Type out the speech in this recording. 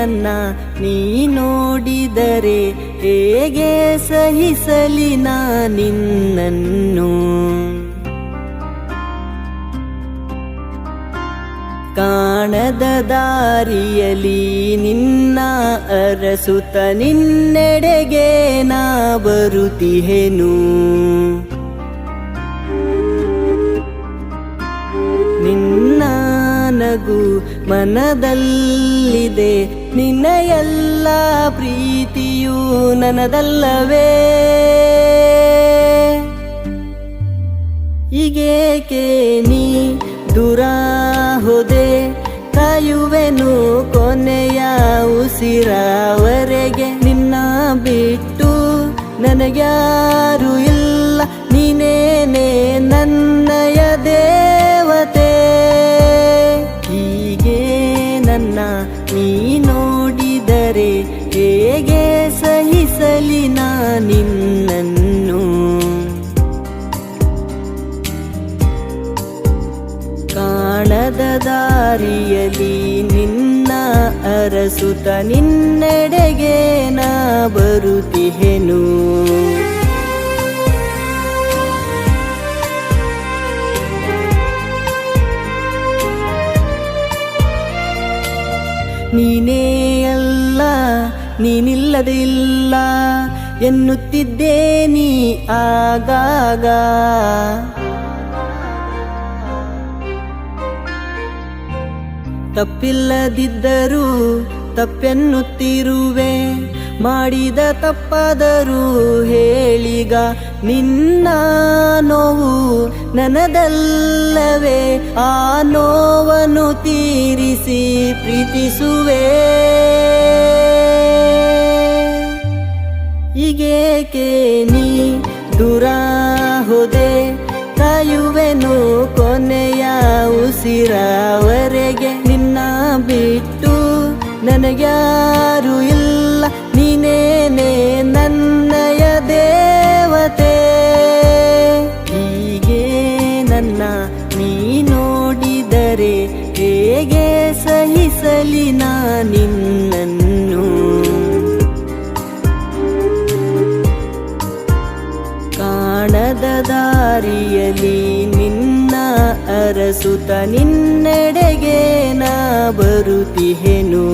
ನನ್ನ ನೀ ನೋಡಿದರೆ ಹೇಗೆ ಸಹಿಸಲಿ ನಾ ನಿನ್ನನ್ನು? ಕಾಣದ ದಾರಿಯಲಿ ನಿನ್ನ ಅರಸುತ ನಿನ್ನೆಡೆಗೆ ನಾ ಬರುತ್ತಿಹೆನು? ನಿನ್ನ ನಗು ಮನದಲ್ಲಿದೆ. ನಿನ್ನ ಎಲ್ಲ ಪ್ರೀತಿಯೂ ನನದಲ್ಲವೇ. ಈಗೇಕೆ ನೀ ದೂರ ಹೋದೆ ಕಾಯುವೆನು ಕೊನೆಯ ಉಸಿರವರೆಗೆ. ನಿನ್ನ ಬಿಟ್ಟು ನನಗ್ಯಾರು ನಾ ನಿನ್ನನ್ನು. ಕಾಣದ ದಾರಿಯಲಿ ನಿನ್ನ ಅರಸುತ ನಿನ್ನೆಡೆಗೆ ನಾ ಬರುತ್ತಿಹೆನು. ನೀನೇ ಅಲ್ಲ ನೀನಿಲ್ಲದೆ ಇಲ್ಲ ಎನ್ನುತ್ತಿದ್ದೇ ನೀ ಆಗಾಗ. ತಪ್ಪಿಲ್ಲದಿದ್ದರೂ ತಪ್ಪೆನ್ನುತ್ತಿರುವೆ, ಮಾಡಿದ ತಪ್ಪಾದರೂ ಹೇಳಿಗ ನಿನ್ನ ನೋವು ನನದಲ್ಲವೇ, ಆ ನೋವನ್ನು ತೀರಿಸಿ ಪ್ರೀತಿಸುವೆ. ಈಗೇಕೆ ನೀ ದೂರ ಹೋದೆ ಕಾಯುವೆನು ಕೊನೆಯ ಉಸಿರವರೆಗೆ? ನಿನ್ನ ಬಿಟ್ಟು ನನಗ್ಯಾರು ಇಲ್ಲ, ನೀನೇನೆ ನನ್ನಯ ದೇವತೆ. ಹೀಗೆ ನನ್ನ ನೀ ನೋಡಿದರೆ ಹೇಗೆ ಸಹಿಸಲಿ ನಾ ಕಾಣದ ದಾರಿಯಲಿ ನಿನ್ನ ಅರಸುತ ನಿನ್ನೆಡೆಗೆ ನಾ ಬರುತ್ತಿಹೆನು.